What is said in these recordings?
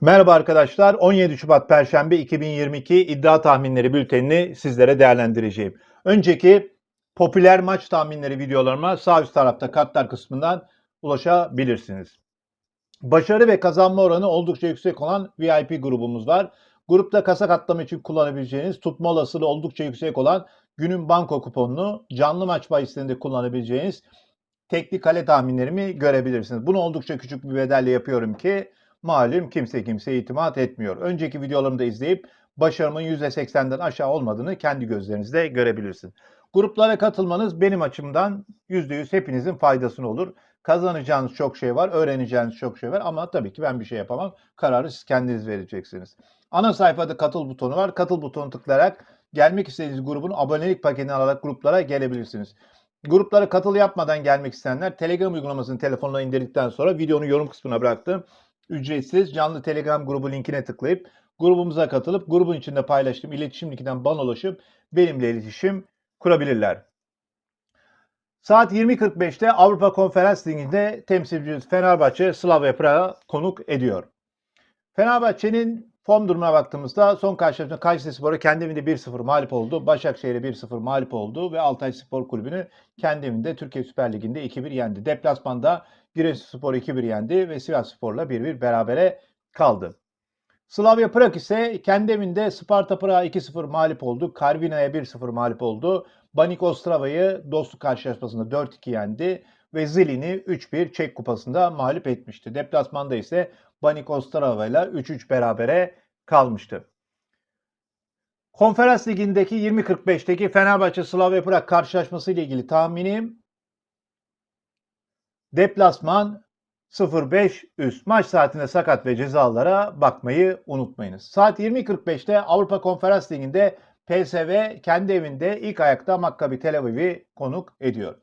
Merhaba arkadaşlar. 17 Şubat Perşembe 2022 iddia tahminleri bültenini sizlere değerlendireceğim. Önceki popüler maç tahminleri videolarıma sağ üst tarafta kartlar kısmından ulaşabilirsiniz. Başarı ve kazanma oranı oldukça yüksek olan VIP grubumuz var. Grupta kasa katlama için kullanabileceğiniz, tutma olasılığı oldukça yüksek olan günün banko kuponunu canlı maç bahislerinde kullanabileceğiniz teknik kale tahminlerimi görebilirsiniz. Bunu oldukça küçük bir bedelle yapıyorum ki malum kimse kimseye itimat etmiyor. Önceki videolarımı da izleyip başarımın %80'den aşağı olmadığını kendi gözlerinizle görebilirsiniz. Gruplara katılmanız benim açımdan %100 hepinizin faydasına olur. Kazanacağınız çok şey var, öğreneceğiniz çok şey var ama tabii ki ben bir şey yapamam. Kararı siz kendiniz vereceksiniz. Ana sayfada katıl butonu var. Katıl butonu tıklayarak gelmek istediğiniz grubun abonelik paketini alarak gruplara gelebilirsiniz. Gruplara katıl yapmadan gelmek isteyenler Telegram uygulamasını telefonuna indirdikten sonra videonun yorum kısmına bıraktım. Ücretsiz canlı Telegram grubu linkine tıklayıp grubumuza katılıp grubun içinde paylaştığım iletişim linkinden bana ulaşıp benimle iletişim kurabilirler. Saat 20.45'te Avrupa Konferans Ligi'nde temsilcimiz Fenerbahçe Slavia Praha konuk ediyor. Fenerbahçe'nin form durumuna baktığımızda son karşılaşmada Kayseri Spor'a kendi evinde 1-0 mağlup oldu. Başakşehir'e 1-0 mağlup oldu ve Altay Spor Kulübü'nü kendi evinde Türkiye Süper Ligi'nde 2-1 yendi. Deplasmanda Giresunspor 2-1 yendi ve Sivasspor'la 1-1 berabere kaldı. Slavia Prag ise kendi evinde Sparta Prag'a 2-0 mağlup oldu. Karvina'ya 1-0 mağlup oldu. Banik Ostrava'yı dostluk karşılaşmasında 4-2 yendi ve Zilin'i 3-1 Çek Kupası'nda mağlup etmişti. Deplasmanda ise Banik Ostrava ile 3-3 berabere kalmıştı. Konferans Ligi'ndeki 20.45'teki Fenerbahçe Slavia Prag karşılaşması ile ilgili tahminim deplasman 0-5 üst. Maç saatinde sakat ve cezalara bakmayı unutmayınız. Saat 20.45'te Avrupa Konferans Ligi'nde PSV kendi evinde ilk ayakta Maccabi Tel Aviv'i konuk ediyor.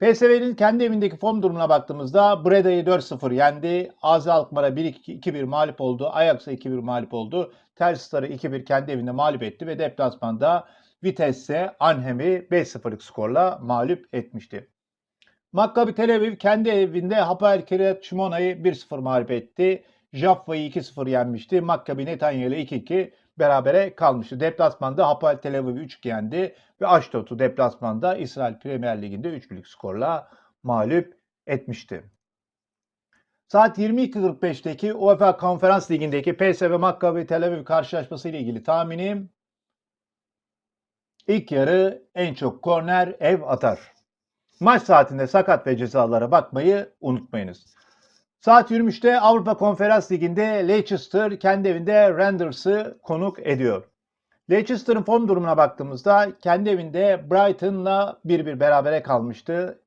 PSV'nin kendi evindeki form durumuna baktığımızda Breda'yı 4-0 yendi. AZ Alkmaar'a 1-2-1 mağlup oldu. Ajax'a 2-1 mağlup oldu. Telstar'ı 2-1 kendi evinde mağlup etti ve deplasmanda Vitesse Anhem'i 5-0'lık skorla mağlup etmişti. Maccabi Tel Aviv kendi evinde Hapoel Kiryat Shimona'yı 1-0 mağlup etti. Jaffa'yı 2-0 yenmişti. Maccabi Netanya ile 2-2 berabere kalmıştı. Deplasmanda Hapoel Tel Aviv'i 3 yendi ve Ashdod'u deplasmanda İsrail Premier Ligi'nde 3-1'lik skorla mağlup etmişti. Saat 22.45'teki UEFA Konferans Ligi'ndeki PSV Maccabi Tel Aviv karşılaşması ile ilgili tahminim ilk yarı en çok korner ev atar. Maç saatinde sakat ve cezalara bakmayı unutmayınız. Saat 23'te Avrupa Konferans Ligi'nde Leicester kendi evinde Rangers'ı konuk ediyor. Leicester'ın form durumuna baktığımızda kendi evinde Brighton'la 1-1 berabere kalmıştı.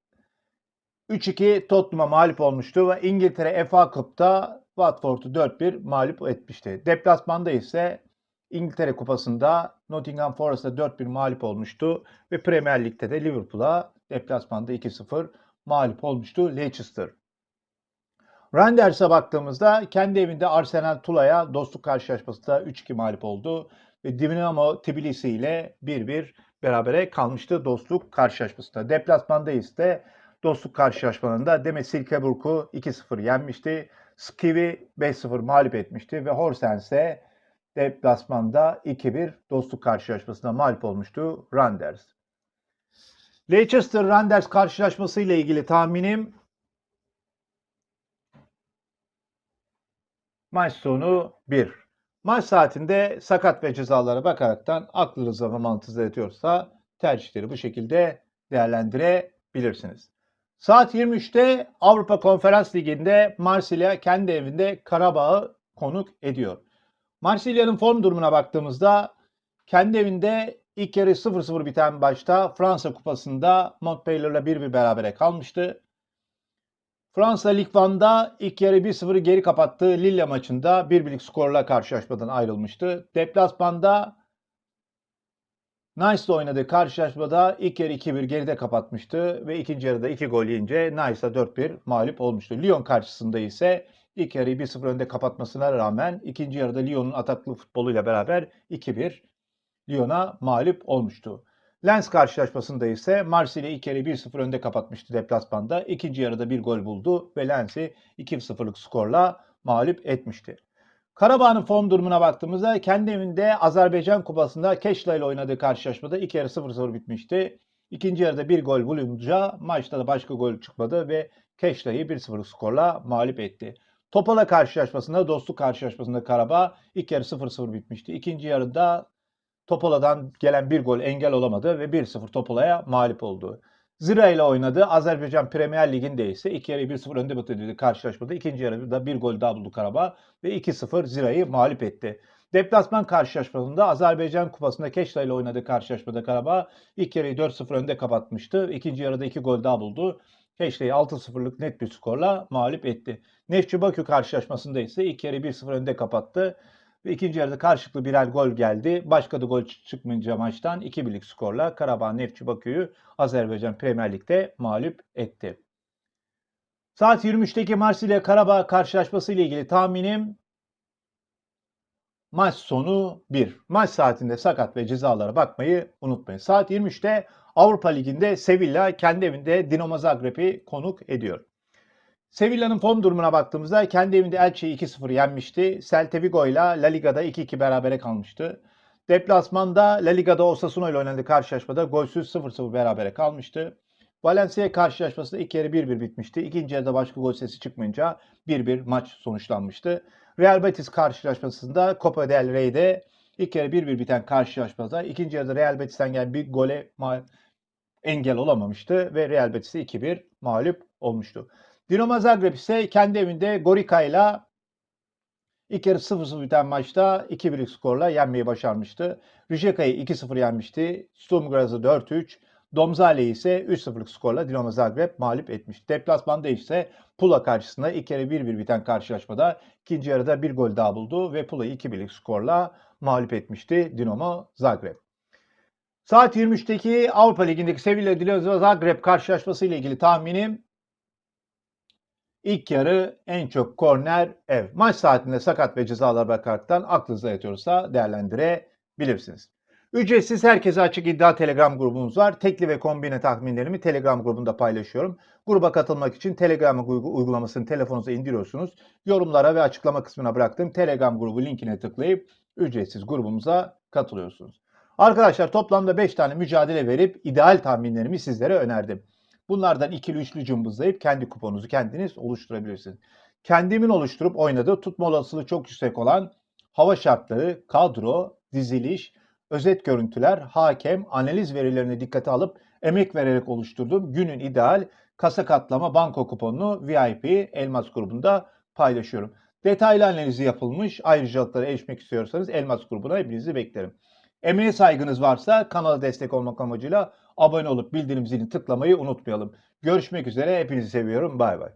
3-2 Tottenham'a mağlup olmuştu ve İngiltere FA Cup'ta Watford'u 4-1 mağlup etmişti. Deplasmanda ise İngiltere Kupası'nda Nottingham Forest'a 4-1 mağlup olmuştu ve Premier Lig'de de Liverpool'a deplasmanda 2-0 mağlup olmuştu Leicester. Rangers'a baktığımızda kendi evinde Arsenal Tula'ya dostluk karşılaşmasında 3-2 mağlup oldu ve Dinamo Tbilisi ile 1-1 berabere kalmıştı dostluk karşılaşmasında. Deplasmanda ise dostluk karşılaşmalarında Demet Silkeborg'u 2-0 yenmişti. Skivi 5-0 mağlup etmişti ve Horsens'e deplasmanda 2-1 dostluk karşılaşmasında mağlup olmuştu Randers. Leicester Randers karşılaşması ile ilgili tahminim maç sonu 1. Maç saatinde sakat ve cezalara bakaraktan aklınıza ve mantığınıza yatıyorsa tercihleri bu şekilde değerlendirebilirsiniz. Saat 23'te Avrupa Konferans Ligi'nde Marsilya kendi evinde Karabağ'ı konuk ediyor. Marsilya'nın form durumuna baktığımızda kendi evinde ilk yarı 0-0 biten başta Fransa Kupası'nda Montpellier'la 1-1 berabere kalmıştı. Fransa Lig 1'da ilk yarı 1-0'ı geri kapattığı Lille maçında 1-1'lik skorla karşılaşmadan ayrılmıştı. Deplasmanda Nice'la oynadığı karşılaşmada ilk yarı 2-1 geride kapatmıştı ve ikinci yarıda 2 gol yiyince Nice'a 4-1 mağlup olmuştu. Lyon karşısında ise ilk yarıyı 1-0 önde kapatmasına rağmen ikinci yarıda Lyon'un ataklı futboluyla beraber 2-1 Lyon'a mağlup olmuştu. Lens karşılaşmasında ise Marsilya ilk yarı 1-0 önde kapatmıştı deplasmanda. İkinci yarıda bir gol buldu ve Lens'i 2-0'lık skorla mağlup etmişti. Karabağ'ın form durumuna baktığımızda kendi evinde Azerbaycan Kupası'nda Keşla ile oynadığı karşılaşmada ilk yarı 0-0 bitmişti. İkinci yarıda bir gol bulunca maçta da başka gol çıkmadı ve Keşla'yı 1-0 skorla mağlup etti. Topala karşılaşmasında, dostluk karşılaşmasında Karabağ ilk yarı 0-0 bitmişti. İkinci yarıda Topola'dan gelen bir gol engel olamadı ve 1-0 Topola'ya mağlup oldu. Zira ile oynadı. Azerbaycan Premier Ligi'nde ise ilk yarıyı 1-0 önde bitirdi karşılaşmada. İkinci yarıda bir gol daha buldu Karabağ ve 2-0 Zira'yı mağlup etti. Deplasman karşılaşmasında Azerbaycan Kupası'nda Keşla ile oynadığı karşılaşmada Karabağ ilk yarıyı 4-0 önde kapatmıştı. İkinci yarıda 2 gol daha buldu. Keşla'yı 6-0'lık net bir skorla mağlup etti. Neftçi Bakü karşılaşmasında ise ilk yarıyı 1-0 önde kapattı. Ve ikinci yarıda karşılıklı birer gol geldi. Başka da gol çıkmayınca maçtan 2-1'lik skorla Karabağ Neftçi Bakü'yü Azerbaycan Premier Lig'de mağlup etti. Saat 23'teki Marsilya Karabağ karşılaşması ile ilgili tahminim maç sonu 1. Maç saatinde sakat ve cezalara bakmayı unutmayın. Saat 23'te Avrupa Ligi'nde Sevilla kendi evinde Dinamo Zagreb'i konuk ediyor. Sevilla'nın form durumuna baktığımızda kendi evinde Elche'yi 2-0 yenmişti. Celta Vigo ile La Liga'da 2-2 berabere kalmıştı. Deplasmanda La Liga'da Osasuna ile oynadığı karşılaşmada golsüz 0-0 berabere kalmıştı. Valencia karşılaşmasında ilk yarı 1-1 bitmişti. İkinci yarıda başka gol sesi çıkmayınca 1-1 maç sonuçlanmıştı. Real Betis karşılaşmasında Copa del Rey'de ilk yarı 1-1 biten karşılaşmada ikinci yarıda Real Betis'ten gelen bir gole engel olamamıştı ve Real Betis'e 2-1 mağlup olmuştu. Dinamo Zagreb ise kendi evinde Gorica ile ilk yarı 0-0 biten maçta 2-1'lik skorla yenmeyi başarmıştı. Rijeka'yı 2-0 yenmişti. Sturm Graz'ı 4-3. Domzale'yi ise 3-0'lık skorla Dinamo Zagreb mağlup etmişti. Deplasmanda ise Pula karşısında ilk yarı 1-1 biten karşılaşmada ikinci yarıda bir gol daha buldu ve Pula'yı 2-1'lik skorla mağlup etmişti Dinamo Zagreb. Saat 23'teki Avrupa Ligi'ndeki Sevilla Dinamo Zagreb karşılaşması ile ilgili tahminim İlk yarı en çok korner ev. Maç saatinde sakat ve cezalar bakaraktan aklınıza yatıyorsa değerlendirebilirsiniz. Ücretsiz herkese açık iddia Telegram grubumuz var. Tekli ve kombine tahminlerimi Telegram grubunda paylaşıyorum. Gruba katılmak için Telegram uygu- uygulamasını telefonunuza indiriyorsunuz. Yorumlara ve açıklama kısmına bıraktığım Telegram grubu linkine tıklayıp ücretsiz grubumuza katılıyorsunuz. Arkadaşlar toplamda 5 tane mücadele verip ideal tahminlerimi sizlere önerdim. Bunlardan ikili üçlü cımbızlayıp kendi kuponunuzu kendiniz oluşturabilirsiniz. Kendimin oluşturup oynadığı tutma olasılığı çok yüksek olan hava şartları, kadro, diziliş, özet görüntüler, hakem, analiz verilerini dikkate alıp emek vererek oluşturduğum günün ideal kasa katlama banko kuponunu VIP Elmas grubunda paylaşıyorum. Detaylı analizi yapılmış ayrıcalıklara erişmek istiyorsanız Elmas grubuna hepinizi beklerim. Emeğe saygınız varsa kanala destek olmak amacıyla abone olup bildirim zilini tıklamayı unutmayalım. Görüşmek üzere. Hepinizi seviyorum. Bay bay.